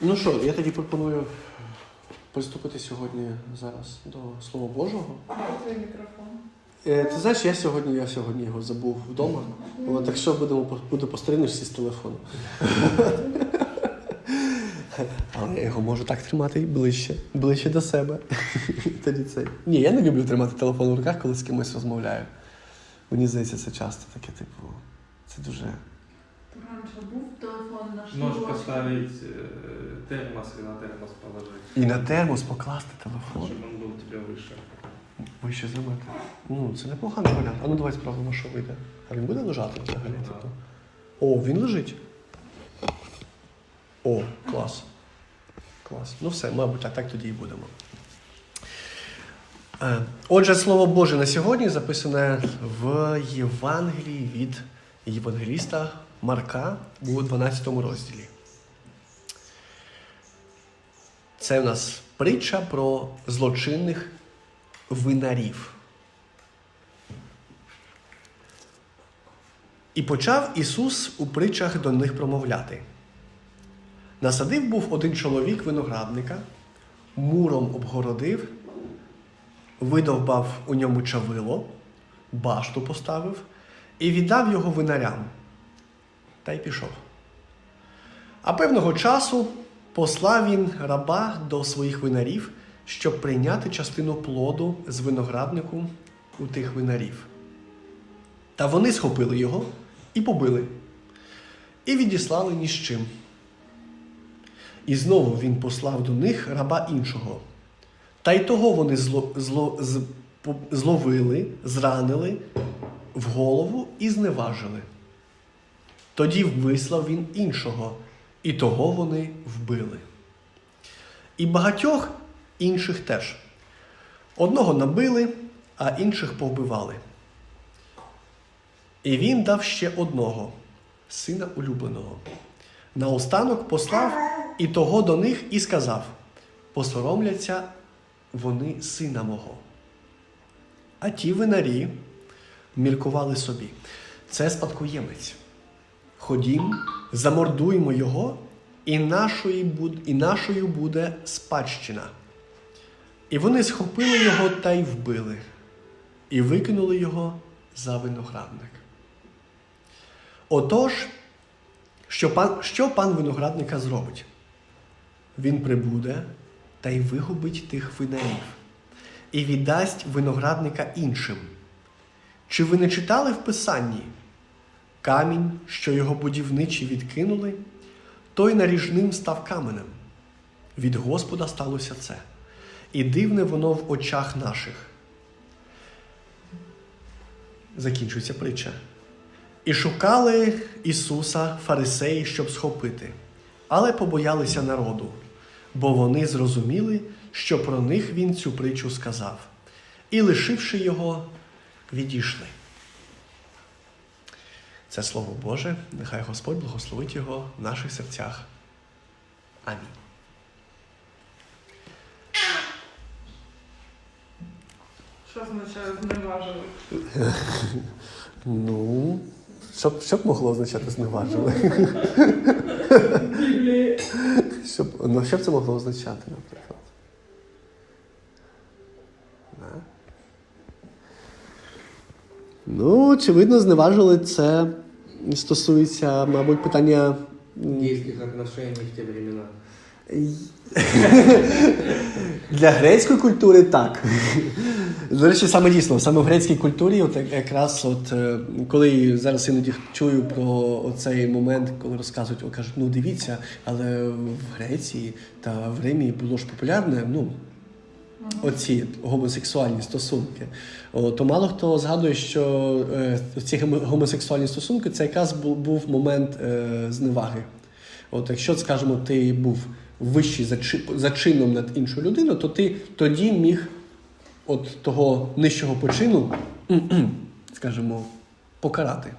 Ну що, я тоді пропоную приступити сьогодні зараз до Слова Божого. Твій мікрофон. Е, Ти знаєш, я сьогодні, я сьогодні його забув вдома. От, так що будемо по- буду з телефону. Але я його можу так тримати ближче, ближче до себе. Тоді це. Ні, я не люблю тримати телефон в руках, коли з кимось розмовляю. Мені здається, це часто таке, типу, це дуже. Раніше був телефон наш. Можешь поставить э, термос и на термос положить, І на термос покласти телефон. чтобы он был у тебя выше. Вище зробити. Ну, це непоганий варіант. А ну давай спробуємо, що вийде. А він буде лежати взагалі? Да. Типу? О, він лежить. О, клас. Клас. Ну все, мабуть, а так тоді і будемо. Е, Отже, Слово Боже на сьогодні записане в Євангелії від Євангеліста Марка у 12 розділі. Це у нас притча про злочинних винарів. І почав Ісус у притчах до них промовляти. Насадив був один чоловік виноградника, муром обгородив, видовбав у ньому чавило, башту поставив і віддав його винарям. Та й пішов. А певного часу послав він раба до своїх винарів, щоб прийняти частину плоду з винограднику у тих винарів. Та вони схопили його і побили, і відіслали ні з чим. І знову він послав до них раба іншого. Та й того вони зло, зло, з, зловили, зранили в голову і зневажили. Тоді вислав він іншого, і того вони вбили. І багатьох інших теж. Одного набили, а інших повбивали. І він дав ще одного, сина улюбленого. Наостанок послав і того до них і сказав: посоромляться вони сина мого. А ті винарі міркували собі. Це спадкоємець. Ходім, замордуємо його, і нашою буде спадщина. І вони схопили його та й вбили, і викинули його за виноградник. Отож, що пан, що пан виноградника зробить? Він прибуде та й вигубить тих винарів, і віддасть виноградника іншим. Чи ви не читали в Писанні? Камінь, що його будівничі відкинули, той наріжним став каменем. Від Господа сталося це, і дивне воно в очах наших. Закінчується притча. І шукали Ісуса фарисеї, щоб схопити, але побоялися народу, бо вони зрозуміли, що про них він цю притчу сказав, і, лишивши його, відійшли. Це Слово Боже, нехай Господь благословить його в наших серцях. Амінь. Що означає зневажили? Ну, що, б- що б могло означати зневажили? Біблії. Що б, ну, що б це могло означати, наприклад? Ну, очевидно, зневажили це стосується, мабуть, питання. м, Гейских отношений в те времена. Для грецької культури так. До речі, саме дійсно, саме в грецькій культурі, от якраз от е, коли зараз іноді чую про цей момент, коли розказують, о, кажуть, ну дивіться, але в Греції та в Римі було ж популярне, ну. Оці гомосексуальні стосунки, то мало хто згадує, що е, ці гомосексуальні стосунки це якраз був, момент е, зневаги. От якщо, скажімо, ти був вищий за, чином над іншою людиною, то ти тоді міг от того нижчого почину, скажімо, покарати.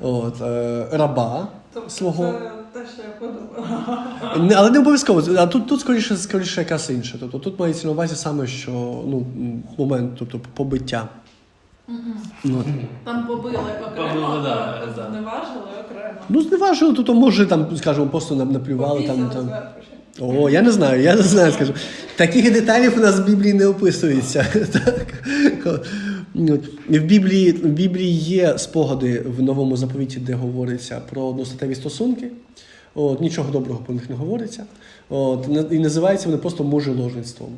От, е, раба Тобто свого. це що я подумала. Не, але не обов'язково. А тут, тут скоріше, скоріше якась інша. Тобто тут мається на увазі саме, що ну, момент, тобто побиття. Ну, Там побили окремо, Побили, да, а да. не важили окремо. ну зневажили, то, то може там, скажімо, просто нам наплювали там. Там. зверху ще. О, я не знаю, я не знаю, скажу. Таких деталів у нас в Біблії не описується. Так. В Біблії, в Біблії є спогади в новому заповіті, де говориться про одностатеві стосунки. От, нічого доброго про них не говориться. От, і називаються вони просто мужеложництвом.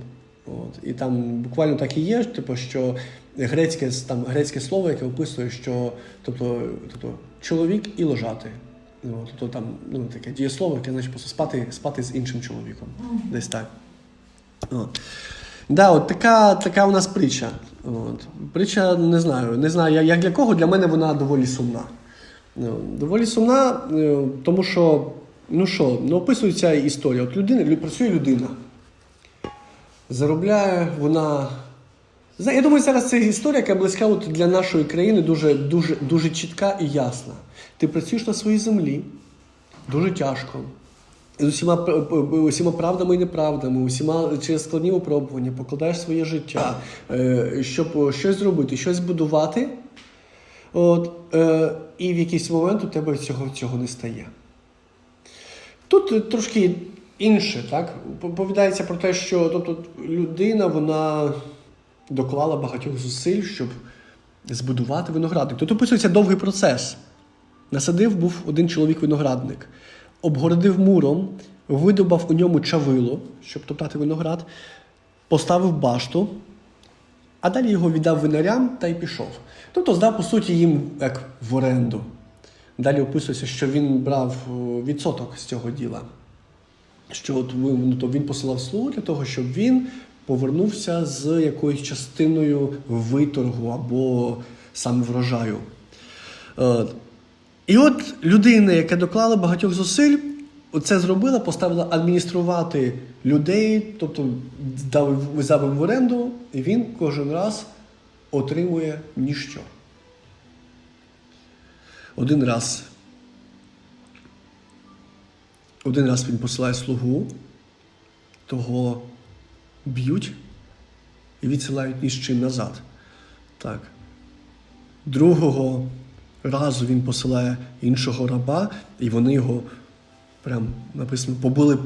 От, і там буквально так і є, типу, що грецьке, там, грецьке слово, яке описує, що тобто, тобто, чоловік і лежати. Ну, тобто там ну, таке дієслово, яке значить просто спати, спати з іншим чоловіком. Десь так. От. Да, от така, така у нас притча. От. Притча, не знаю, не знаю, як- як для кого, для мене вона доволі сумна. Ну, доволі сумна, е, тому що, ну що, ну описується історія. От людина, працює людина. Заробляє вона. Я думаю, зараз це історія, яка близька от для нашої країни дуже, дуже, дуже чітка і ясна. Ти працюєш на своїй землі, дуже тяжко. З усіма, усіма правдами і неправдами, усіма через складні випробування, покладаєш своє життя, е, щоб щось зробити, щось збудувати. От, е, і в якийсь момент у тебе цього, цього не стає. Тут трошки інше, так? Повідається про те, що тобто, людина вона доклала багатьох зусиль, щоб збудувати виноградник. Тут описується довгий процес. Насадив був один чоловік виноградник, обгородив муром, видобав у ньому чавило, щоб топтати виноград, поставив башту, а далі його віддав винарям та й пішов. Тобто здав, по суті, їм як в оренду. Далі описується, що він брав е, відсоток з цього діла. Що от ну, то він посилав слугу для того, щоб він повернувся з якоюсь частиною виторгу або саме врожаю. Е, І от людина, яка доклала багатьох зусиль, це зробила, поставила адмініструвати людей, тобто дав взяв в оренду, і він кожен раз отримує ніщо. Один раз. Один раз він посилає слугу, того б'ють і відсилають ні з чим назад. Так. Другого разу він посилає іншого раба, і вони його прям написано, побили,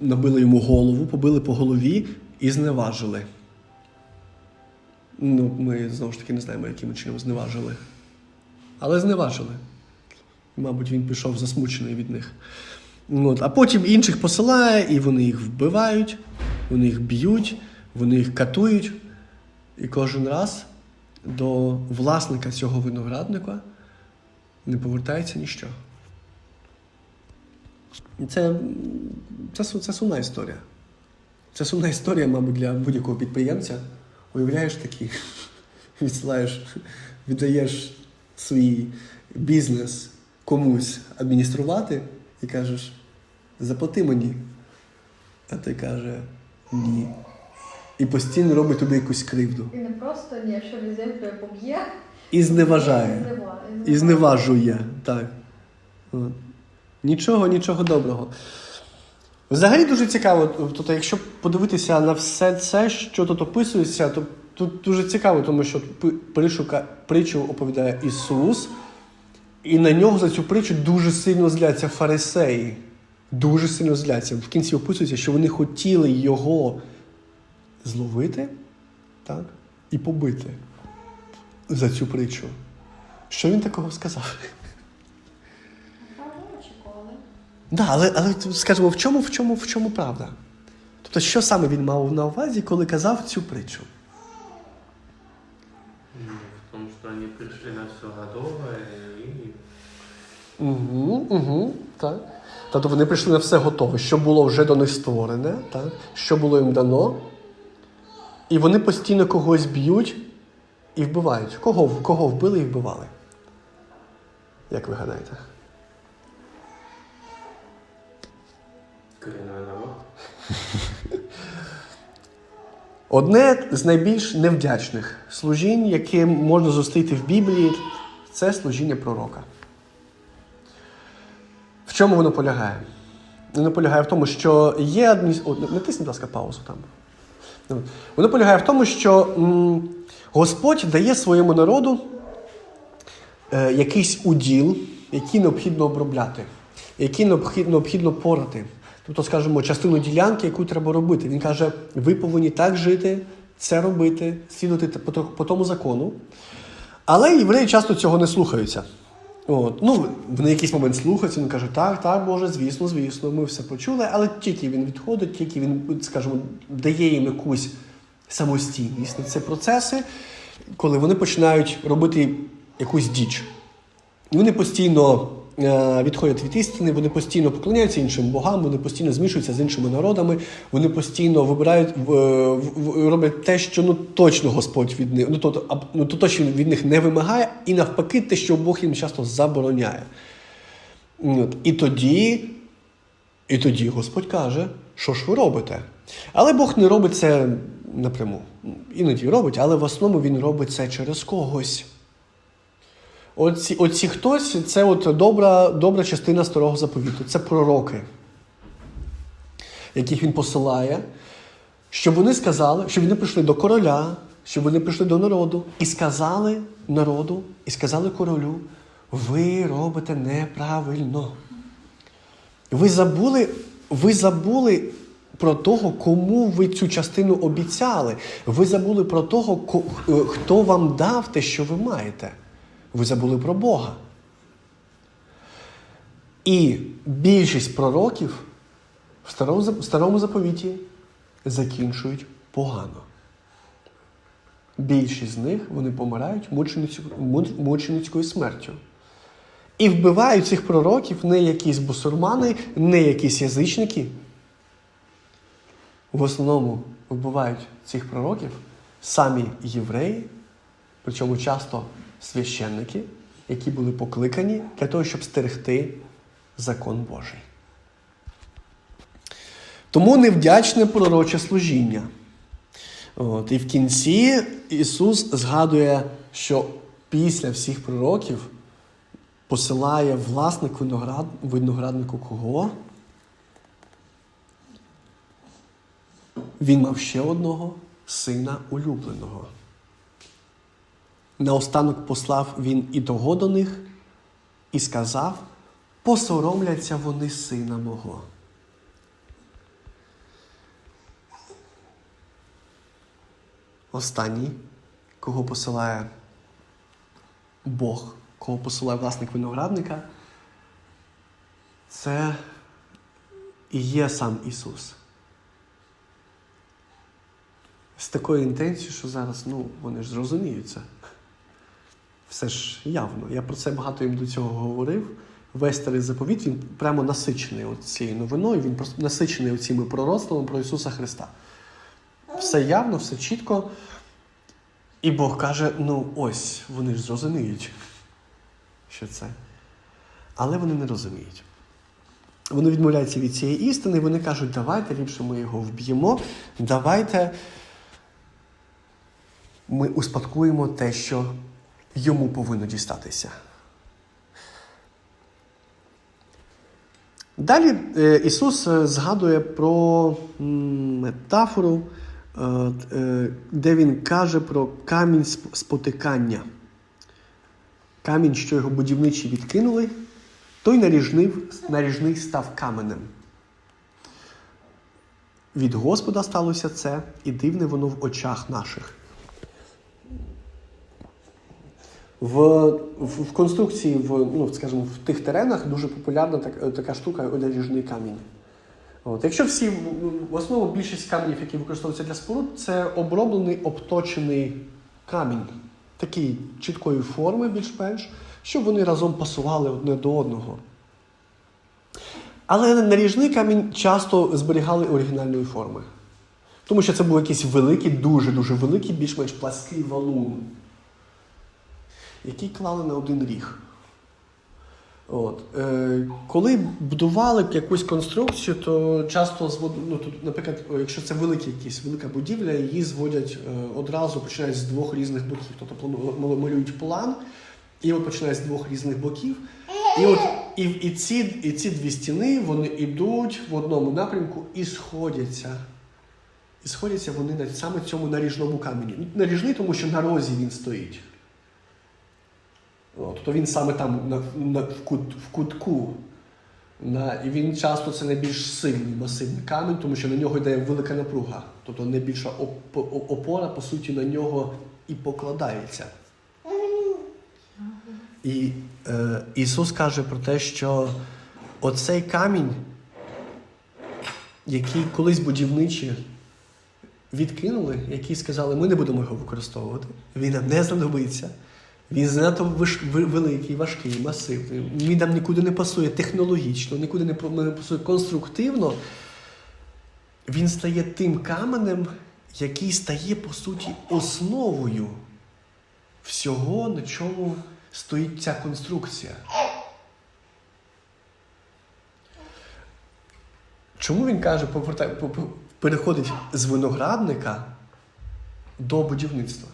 набили йому голову, побили по голові і зневажили. Ну, ми знову ж таки не знаємо, яким чином зневажили. Але зневажили. Мабуть, він пішов засмучений від них. От. А потім інших посилає, і вони їх вбивають, вони їх б'ють, вони їх катують. І кожен раз до власника цього виноградника не повертається ніщо. Це, це, це сумна історія. Це сумна історія, мабуть, для будь-якого підприємця. Уявляєш такий, відсилаєш, віддаєш свій бізнес комусь адмініструвати і кажеш, заплати мені. А той каже ні. І постійно робить тобі якусь кривду. І не просто ні, що візитку поб'є. І зневажає. І зневажує. Так. От. Нічого, нічого доброго. Взагалі дуже цікаво, тобто, якщо подивитися на все це, що тут описується, то тут дуже цікаво, тому що притчу оповідає Ісус, і на нього за цю притчу дуже сильно зляться фарисеї. Дуже сильно зляться. В кінці описується, що вони хотіли його зловити так, і побити за цю притчу. Що він такого сказав? Да, але, але скажімо, в чому, в чому, в чому правда? Тобто, що саме він мав на увазі, коли казав цю притчу? Ну, В том, что они пришли на все готовое и Угу, угу, так. Тобто вони прийшли на все готове, що було вже до них створене, так? що було їм дано. І вони постійно когось б'ють і вбивають. Кого, кого вбили і вбивали? Як ви гадаєте? Одне з найбільш невдячних служінь, яке можна зустріти в Біблії, це служіння пророка. Чому воно полягає? Воно полягає в тому, що є адміс... О, натисніть, будь ласка, паузу там. Воно полягає в тому, що Господь дає своєму народу е, якийсь уділ, який необхідно обробляти, який необхідно, необхідно порати. Тобто, скажімо, частину ділянки, яку треба робити. Він каже: ви повинні так жити, це робити, слідувати по тому закону. Але євреї часто цього не слухаються. От. Ну, в якийсь момент слухаються, він каже, так, так, Боже, звісно, звісно, ми все почули, але тільки він відходить, тільки він, скажімо, дає їм якусь самостійність на ці процеси, коли вони починають робити якусь діч. Вони постійно відходять від істини, вони постійно поклоняються іншим богам, вони постійно змішуються з іншими народами, вони постійно вибирають в- роблять те, що ну точно Господь від них, ну то, ну, то точно від них не вимагає, і навпаки, те, що Бог їм часто забороняє. І тоді, і тоді Господь каже, що ж ви робите? Але Бог не робить це напряму. Іноді робить, але в основному він робить це через когось. Оці, оці хтось це от добра, добра частина старого заповіту. Це пророки, яких він посилає, щоб вони сказали, щоб вони прийшли до короля, щоб вони прийшли до народу і сказали народу, і сказали королю: ви робите неправильно. Ви забули, ви забули про того, кому ви цю частину обіцяли. Ви забули про того, е, хто вам дав те, що ви маєте. Ви забули про Бога. І більшість пророків в старому, заповіті закінчують погано. Більшість з них вони помирають мученицькою смертю. І вбивають цих пророків не якісь бусурмани, не якісь язичники. В основному вбивають цих пророків самі євреї, причому часто священники, які були покликані для того, щоб стерегти закон Божий. Тому невдячне пророче служіння. От, і в кінці Ісус згадує, що після всіх пророків посилає власник виноград, винограднику кого? Він мав ще одного сина улюбленого. Наостанок послав він і того до них, і сказав: посоромляться вони сина мого. Останній, кого посилає Бог, кого посилає власник виноградника, це і є сам Ісус. З такою інтенцією, що зараз, ну, вони ж зрозуміють. Все ж явно. Я про це багато їм до цього говорив. Весь старий заповіт він прямо насичений цією новиною, він просто насичений цими пророцтвами про Ісуса Христа. Все явно, все чітко. І Бог каже: ну ось, вони ж зрозуміють, що це. Але вони не розуміють. Вони відмовляються від цієї істини, вони кажуть, давайте ліпше ми його вб'ємо, давайте ми успадкуємо те, що йому повинно дістатися. Далі е, Ісус е, згадує про метафору, е, де Він каже про камінь спотикання. Камінь, що його будівничі відкинули, той наріжний, наріжний став каменем. Від Господа сталося це, і дивне воно в очах наших. В, в, в конструкції, в, ну, скажімо, в тих теренах дуже популярна так, така штука одеріжний камінь. От. Якщо всі, в- в основному більшість каменів, які використовуються для споруд, це оброблений обточений камінь, такий чіткої форми, більш-менш, щоб вони разом пасували одне до одного. Але наріжний камінь часто зберігали оригінальної форми. Тому що це був якийсь великий, дуже-дуже великий, більш-менш плаский валун, який клали на один ріг. От. Е, коли будували якусь конструкцію, то часто звод... ну, тут, наприклад, якщо це велика якісь велика будівля, її зводять е, одразу, починають з двох різних боків. Тобто малюють план, і от починають з двох різних боків. І от і, і, ці, і ці дві стіни вони йдуть в одному напрямку і сходяться. І сходяться вони на саме цьому наріжному камені. Наріжний, тому що на розі він стоїть. Тобто він саме там на, на, в, кут, в кутку. На, і він часто це найбільш сильний масивний камінь, тому що на нього йде велика напруга. Тобто найбільша оп- опора, по суті, на нього і покладається. І е, Ісус каже про те, що оцей камінь, який колись будівничі відкинули, які сказали, ми не будемо його використовувати, він не знадобиться. Він занадто великий, важкий, масивний. Він нам нікуди не пасує технологічно, нікуди не пасує конструктивно. Він стає тим каменем, який стає, по суті, основою всього, на чому стоїть ця конструкція. Чому він каже, переходить з виноградника до будівництва?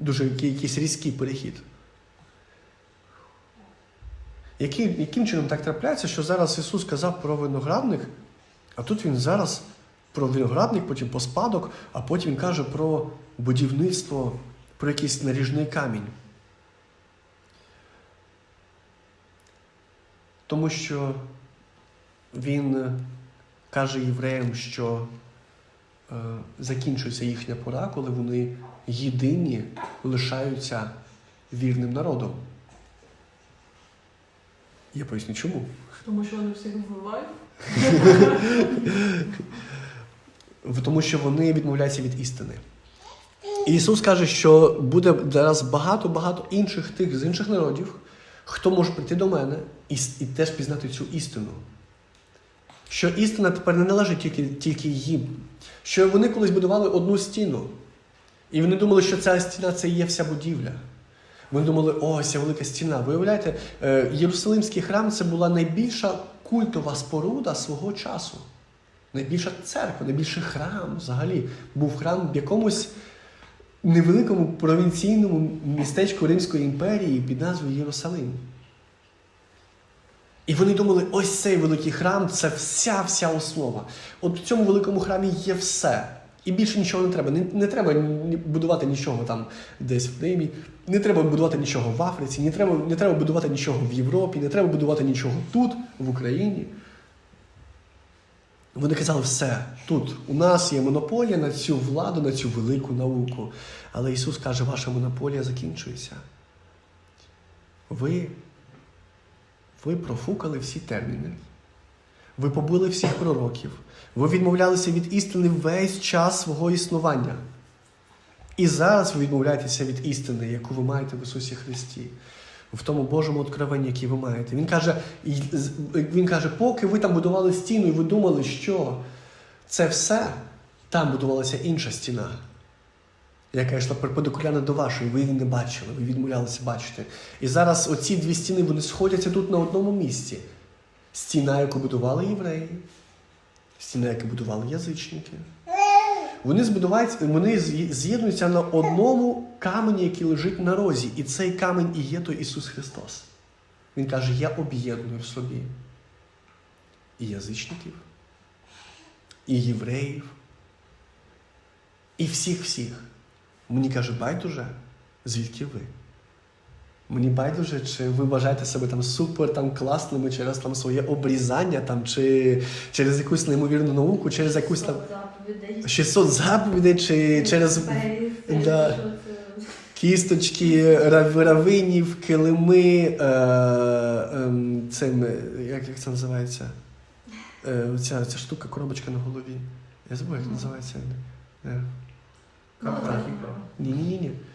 Дуже якийсь різкий перехід. Який, яким чином так трапляється, що зараз Ісус сказав про виноградник, а тут Він зараз про виноградник, потім по спадок, а потім Він каже про будівництво, про якийсь наріжний камінь. Тому що він каже євреям, що е, закінчується їхня пора, коли вони єдині лишаються вірним народом. Я поясню чому. Тому що вони всіх вбивають. Тому що вони відмовляються від істини. І Ісус каже, що буде зараз багато-багато інших тих з інших народів, хто може прийти до мене і, і теж пізнати цю істину. Що істина тепер не належить тільки, тільки їм. Що вони колись будували одну стіну, і вони думали, що ця стіна це і є вся будівля. Вони думали, о, ця велика стіна. Виявляєте, е, Єрусалимський храм це була найбільша культова споруда свого часу. Найбільша церква, найбільший храм взагалі був храм в якомусь невеликому провінційному містечку Римської імперії під назвою Єрусалим. І вони думали, ось цей великий храм це вся вся основа. От в цьому великому храмі є все. І більше нічого не треба. Не, не треба будувати нічого там десь в Римі, не треба будувати нічого в Африці, не треба, не треба будувати нічого в Європі, не треба будувати нічого тут, в Україні. Вони казали, все, тут у нас є монополія на цю владу, на цю велику науку. Але Ісус каже, ваша монополія закінчується. Ви, ви профукали всі терміни. Ви побили всіх пророків. Ви відмовлялися від істини весь час свого існування. І зараз ви відмовляєтеся від істини, яку ви маєте в Ісусі Христі, в тому Божому откровенні, яке ви маєте. Він каже, він каже, поки ви там будували стіну, і ви думали, що це все, там будувалася інша стіна, яка йшла перпендикулярно до вашої, ви її не бачили, ви відмовлялися бачити. І зараз оці дві стіни вони сходяться тут на одному місці. Стіна, яку будували євреї, стіна, яку будували язичники. Вони збудуваються, вони з'єднуються на одному камені, який лежить на розі. І цей камінь і є той Ісус Христос. Він каже: Я об'єдную в собі і язичників, і євреїв, і всіх-всіх. Мені каже, байдуже, звідки ви? Мені байдуже, чи ви вважаєте себе там супер там, класними через там, своє обрізання, там, чи через якусь неймовірну науку, через якусь там Заповідей. 600 заповідей, чи через да. це? кісточки, рав- равинів, килими, е, ем, цим, е, як, як це називається? Е, ця, ця штука, коробочка на голові. Я забув, як називається. Е,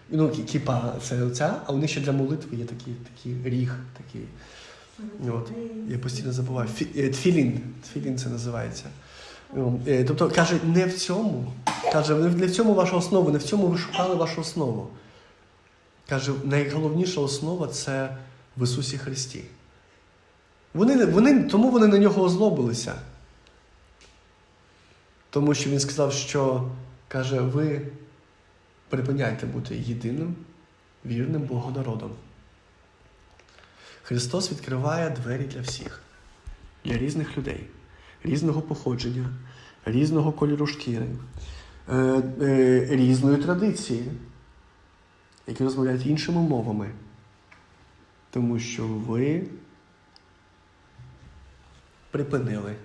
Ну, кі- кіпа це оця, а у них ще для молитви є такий, такий ріг, такий. От. Я постійно забуваю. Е, тфілін. Тфілін це називається. Е, Тобто каже, не в цьому. Каже, не в цьому ваша основа, не в цьому ви шукали вашу основу. Каже, найголовніша основа це в Ісусі Христі. Вони, вони, тому вони на нього озлобилися. Тому що він сказав, що каже, ви припиняйте бути єдиним, вірним Богонародом. Христос відкриває двері для всіх, для різних людей, різного походження, різного кольору шкіри, е, е, різної традиції, які розмовляють іншими мовами. Тому що ви припинили.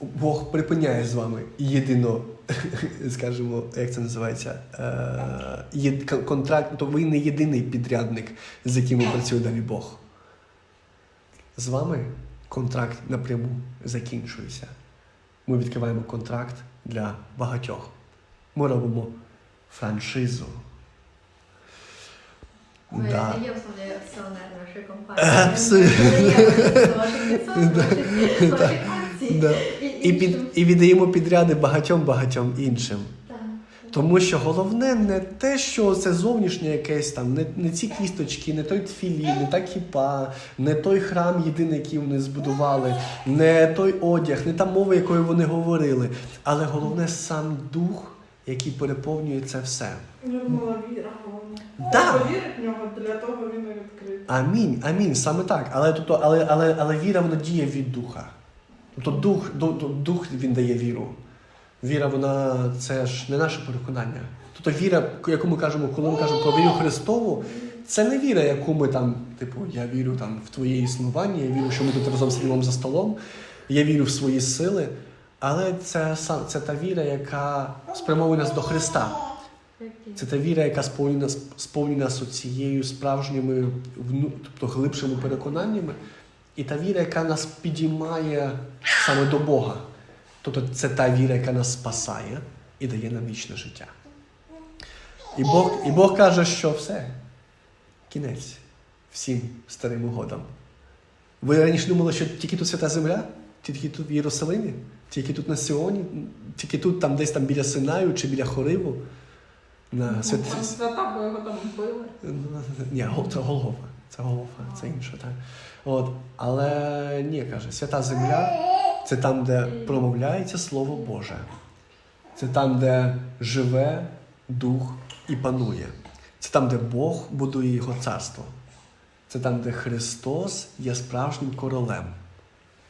Бог припиняє з вами єдино, скажімо, як це називається, е, є- контракт, то ви не єдиний підрядник, з яким працює далі Бог. З вами контракт напряму закінчується. Ми відкриваємо контракт для багатьох. Ми робимо франшизу. Ну, Да. я, я в основі акціонер нашої компанії. Абсолютно. Ми ваші акції. І, під, і віддаємо підряди багатьом-багатьом іншим. Тому що головне не те, що це зовнішнє якесь там, не, не ці кісточки, не той тфілі, не та кіпа, не той храм єдиний, який вони збудували, не той одяг, не та мова, якою вони говорили. Але головне сам дух, який переповнює це все. Я віра головне. Да. Повірить в нього, для того він і відкритий. Амінь, амінь, саме так. Але, тобто, але, але, але віра вона діє від духа. Тобто дух, ду- ду- дух він дає віру. Віра, вона це ж не наше переконання. Тобто віра, яку ми кажемо, коли ми кажемо про віру Христову, це не віра, яку ми там, типу, я вірю там в твоє існування, я вірю, що ми тут разом сидимо за столом, я вірю в свої сили. Але це, це та віра, яка спрямовує нас до Христа. Це та віра, яка сповнена, сповнена з цією справжніми, тобто глибшими переконаннями, і та віра, яка нас підіймає саме до Бога. Тобто це та віра, яка нас спасає і дає нам вічне життя. І Бог, і Бог каже, що все, кінець всім старим угодам. Ви раніше думали, що тільки тут свята земля, тільки тут в Єрусалимі, тільки тут на Сіоні, тільки тут, там десь там біля Синаю чи біля Хориву. На свят... Ну, Свята, бо його там вбили. Ні, Голгофа. Це Голгофа, це інше, так. От. Але ні, каже, свята земля це там, де промовляється Слово Боже. Це там, де живе дух і панує. Це там, де Бог будує його царство. Це там, де Христос є справжнім королем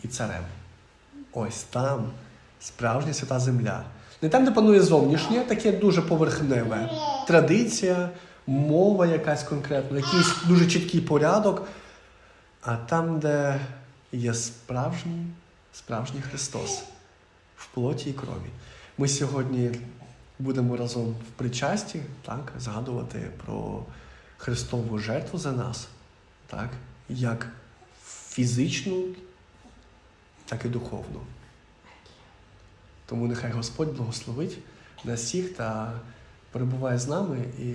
і царем. Ось там справжня свята земля. Не там, де панує зовнішнє, таке дуже поверхневе. Традиція, мова якась конкретна, якийсь дуже чіткий порядок. А там, де є справжній, справжній Христос в плоті і крові. Ми сьогодні будемо разом в причасті так, згадувати про Христову жертву за нас, так, як фізичну, так і духовну. Тому нехай Господь благословить нас всіх та перебуває з нами і,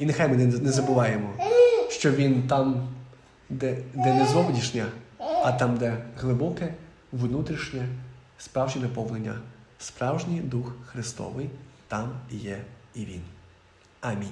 і нехай ми не, не забуваємо, що Він там, де, де не зовнішнє, а там, де глибоке, внутрішнє, справжнє наповнення, справжній Дух Христовий, там є і Він. Амінь.